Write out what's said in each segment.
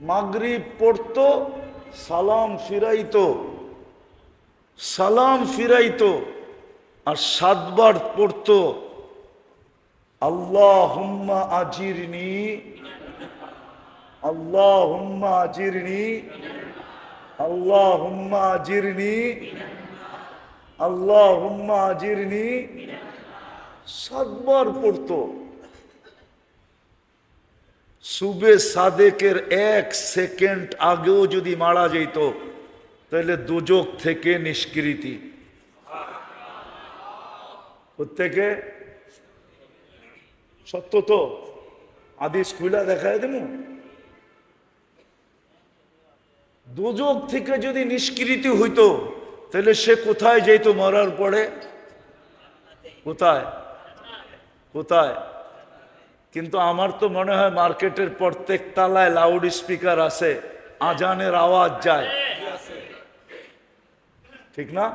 মাগরিব পড়তো, সালাম ফিরাইতো সালাম ফিরাইতো, আর সাতবার পড়তো আল্লাহ হুম্মা আজিরনি আল্লাহ হুম্মা আজিরনি আল্লাহ হুম্মা আজিরনি আল্লাহ হুম্মা আজিরনি, সাতবার পড়তো। সুবে সাদেকের এক সেকেন্ড আগেও যদি মারা যেত, তাহলে দুজক থেকে নিষ্কৃতি। থেকে সত্য তো? আদি স্কুলা দেখায় দেব দুজক থেকে যদি নিষ্কৃতি হইতো, তাহলে সে কোথায় যেত মরার পরে? কোথায়? কোথায়? কিন্তু আমার তো মনে হয় মার্কেটের প্রত্যেক তালায় লাউড স্পিকার আছে, আজানের আওয়াজ যায়। ঠিক না?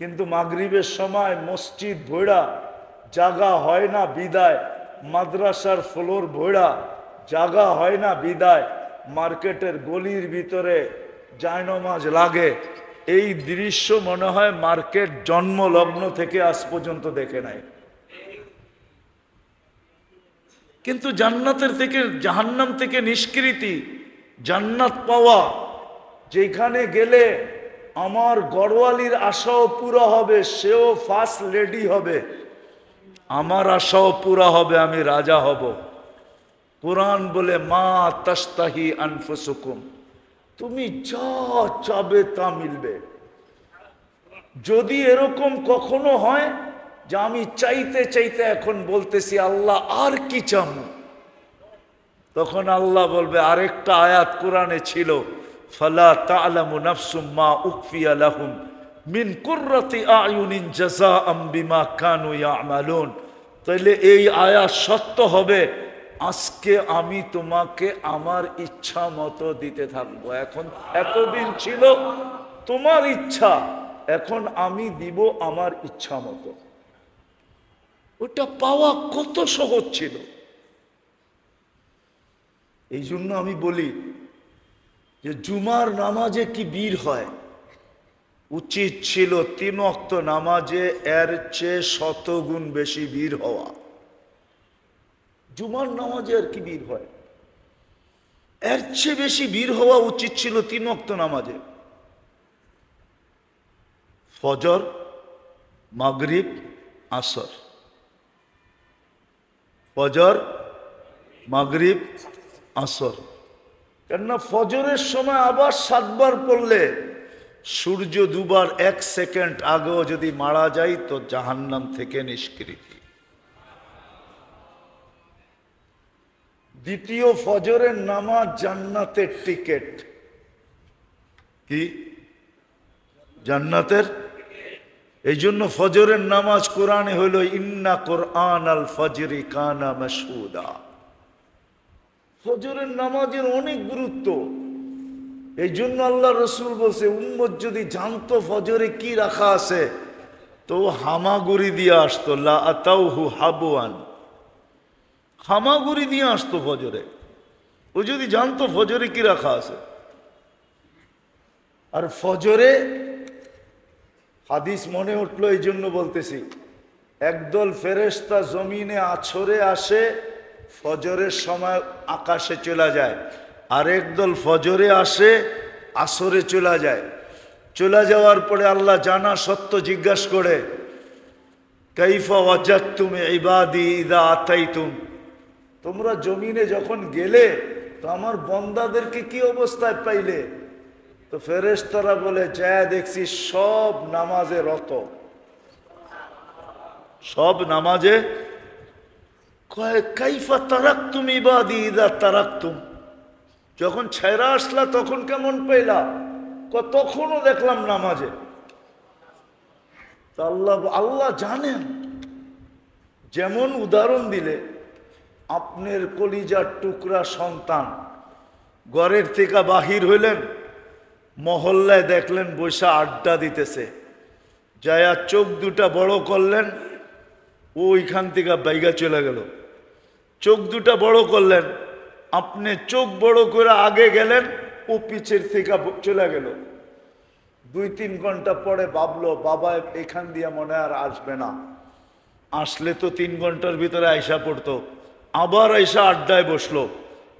কিন্তু মাগরিবের সময় মসজিদ ভৈড়া, জাগা হয় না বিদায়, মাদ্রাসার ফ্লোর ভৈড়া, জাগা হয় না বিদায়, মার্কেটের গলির ভিতরে জায়নমাজ লাগে। এই দৃশ্য মনে হয় মার্কেট জন্মলগ্ন থেকে আজ পর্যন্ত দেখে নাই। কিন্তু জান্নাতের থেকে, জাহান্নাম থেকে নিষ্কৃতি, জান্নাত পাওয়া, যেখানে গেলে আমার গড়ওয়ালির আশাও পুরো হবে, সেও ফার্স্ট লেডি হবে। আমার আশাও পুরা হবে, আমি রাজা হব। কোরআন বলে, মা তাস্তাহি আনফুসুকুম। তুমি যা চাবে তা মিলবে। যদি এরকম কখনো হয় যে আমি চাইতে চাইতে এখন বলতেছি, আল্লাহ আর কি চাম তখন আল্লাহ বলবে, আরেকটা আয়াত কোরআনে ছিল, ফালা তালামু মিন কুররাতি আয়ুনিন জাযাআম বিমা কানু এই আয়াত সত্য হবে, আজকে আমি তোমাকে আমার ইচ্ছা মতো দিতে থাকব। এখন এতদিন ছিল তোমার ইচ্ছা, এখন আমি দিব আমার ইচ্ছা মতো। ওটা পাওয়া কত সহজ ছিল? এই জন্য আমি বলি যে জুমার নামাজে কি বীর হয়? উচিত ছিল তিন অক্ত নামাজে এর চেয়ে শতগুণ বেশি বীর হওয়া। জুমার নামাজে আর কি বীর হয়? এর চেয়ে বেশি বীর হওয়া উচিত ছিল তিন অক্ত নামাজে। ফজর, মাগরিব, আসর। ফজর, মাগরিব, আসর। কেননা ফজরের সময় আবার সাতবার পড়লে সূর্য দুবার এক সেকেন্ড আগেও যদি মারা যায় তো জাহান্নাম থেকে নিষ্কৃতি। দ্বিতীয় ফজরের নামাজ জান্নাতের টিকেট। কি? জান্নাতের? এই জন্য ফজরের নামাজ কোরআনে হইল, ইন্না কোরআন আল ফজরি কানা মাসুদা ফজরের নামাজের অনেক গুরুত্ব। এই জন্য আল্লাহ রসুল বলছে, উম্মত যদি জানতো ফজরে কি রাখা আছে, তো হামাগুড়ি দিয়ে আসতো, লা আতাউহু হাবুয়ান হামাগুড়ি দিয়ে আসতো ফজরে। ও যদি জানতো ফজরে কি রাখা আছে। আর ফজরে হাদিস মনে উঠল এই জন্য বলতেছি, একদল ফেরেস্তা জমিনে আছরে আসে, ফজরের সময় আকাশে চলে যায়। আর একদল ফজরে আসে, আসরে চলে যায়। চলে যাওয়ার পরে আল্লাহ জানা সত্য জিজ্ঞাসা করে, কাইফা ওয়াজাত তুমি ইবাদি ইদা আতাইতুম? তোমরা জমিনে যখন গেলে, তো আমার বন্দাদেরকে কি অবস্থায় পাইলে? তো ফেরেশতারা বলে যায় দেখছি সব নামাজে রত। সব নামাজে কাইফা তারাক তুমি ইবাদি ইদা তারাকতুম। যখন ছেড়া আসলা, তখন কেমন পেলা তখনও দেখলাম নামাজে। তা আল্লাহ আল্লাহ জানেন। যেমন উদাহরণ দিলে, আপনার কলিজার টুকরা সন্তান, ঘরের থেকে বাহির হইলেন। মহল্লায় দেখলেন বৈশা আড্ডা দিতেছে। যায়া চোখ দুটা বড় করলেন ওইখান থেকে বাইগা চলে গেল। চোখ দুটা বড় করলেন, আপনি চোখ বড় করে আগে গেলেন, ও পিছের থেকে চলে গেল। দুই তিন ঘণ্টা পরে ভাবলো, বাবা, এখান দিয়ে মনে আর আসবে না। আসলে তো তিন ঘণ্টার ভিতরে আয়সা পড়তো। আবার আয়সা আড্ডায় বসল।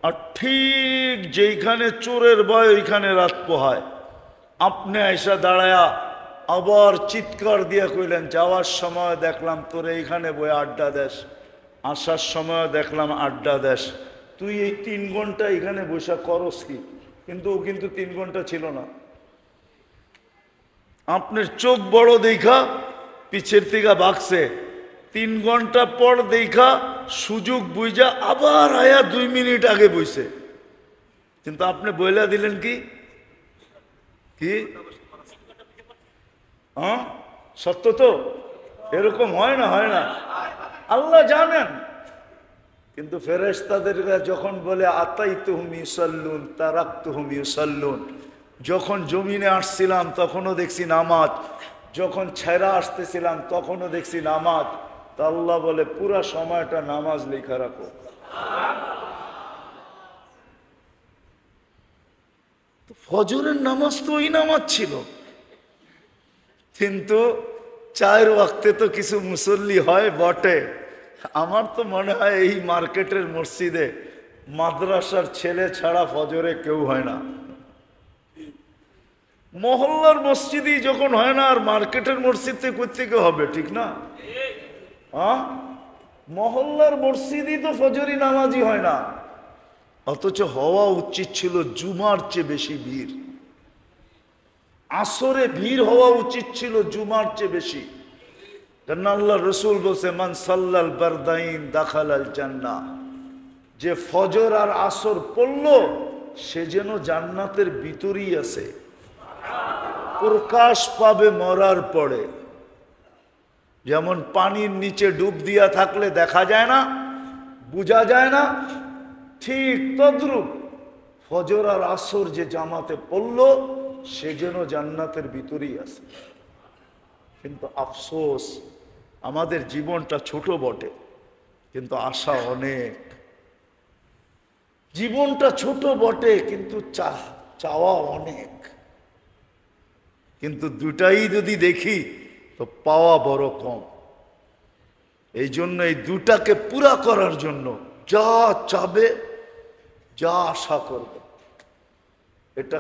আর ঠিক যেইখানে চোরের ভয়, ওইখানে রাত পোহায়। আপনি আইসা দাঁড়ায়া আবার চিৎকার দিয়ে কইলেন, যাওয়ার সময় দেখলাম তোর এইখানে বই আড্ডা দেশ আসার সময় দেখলাম আড্ডা দেশ তুই এই তিন ঘণ্টা এখানে বসে করস কি? কিন্তু ও কিন্তু তিন ঘণ্টা ছিল না। আপনার চোখ বড় দেখা, পিছের থেকে বাগছে। তিন ঘণ্টা পর দেখা সুযোগ বুঝা আবার আয়া দুই মিনিট আগে বইছে। কিন্তু আপনি বইলা দিলেন কি? কি? সত্য তো? এরকম হয় না হয় না। আল্লাহ জানেন। কিন্তু ফেরেশতাদের যখন বলে আতাই তুহুম ইউসাল্লুন তারাক তুহুম ইউসাল্লুন, যখন জমিনে আসছিলাম তখনও দেখছি নামাজ, যখন ছেড়া আসতেছিলাম তখনও দেখছি নামাজ। আল্লাহ বলে, পুরা সময়টা নামাজ লেখা রাখো। ফজরের নামাজ তো ওই নামাজ ছিল। কিন্তু চায়ের ওয়াক্তে তো কিছু মুসল্লি হয়, বটে। আমার তো মনে হয় এই মার্কেটের মসজিদে মাদ্রাসার ছেলে ছাড়া ফজরে কেউ হয় না। মহল্লার মসজিদই যখন হয় না, আর মার্কেটের মসজিদ থেকে কোথেকে হবে, ঠিক না? হ্যাঁ মহল্লার মসজিদই তো ফজরি নামাজি হয় না। অথচ হওয়া উচিত ছিল জুমার চেয়ে বেশি ভিড়। আসরে ভিড় হওয়া উচিত ছিল জুমার চেয়ে বেশি। আল্লাহ রসুল বলছে, মান সাল্লাল বারদাইন দাখালাল জান্না। যে ফজর আর আসর পড়ল, সে যেন জান্নাতের ভিতরই আছে। প্রকাশ পাবে মরার পরে। যেমন পানির নিচে ডুব দিয়া থাকলে দেখা যায় না, বোঝা যায় না, ঠিক তদ্রুপ ফজর আর আসর যে জামাতে পড়ল, সে যেন জান্নাতের ভিতরেই আছে। কিন্তু আফসোস, আমাদের জীবনটা ছোট বটে, কিন্তু আশা অনেক। জীবনটা ছোট বটে, কিন্তু চাওয়া অনেক। কিন্তু দুটাই যদি দেখি তো পাওয়া বড় কম। এই জন্য এই দুটাকে পুরা করার জন্য যা চাবে, যা আশা করবে এটা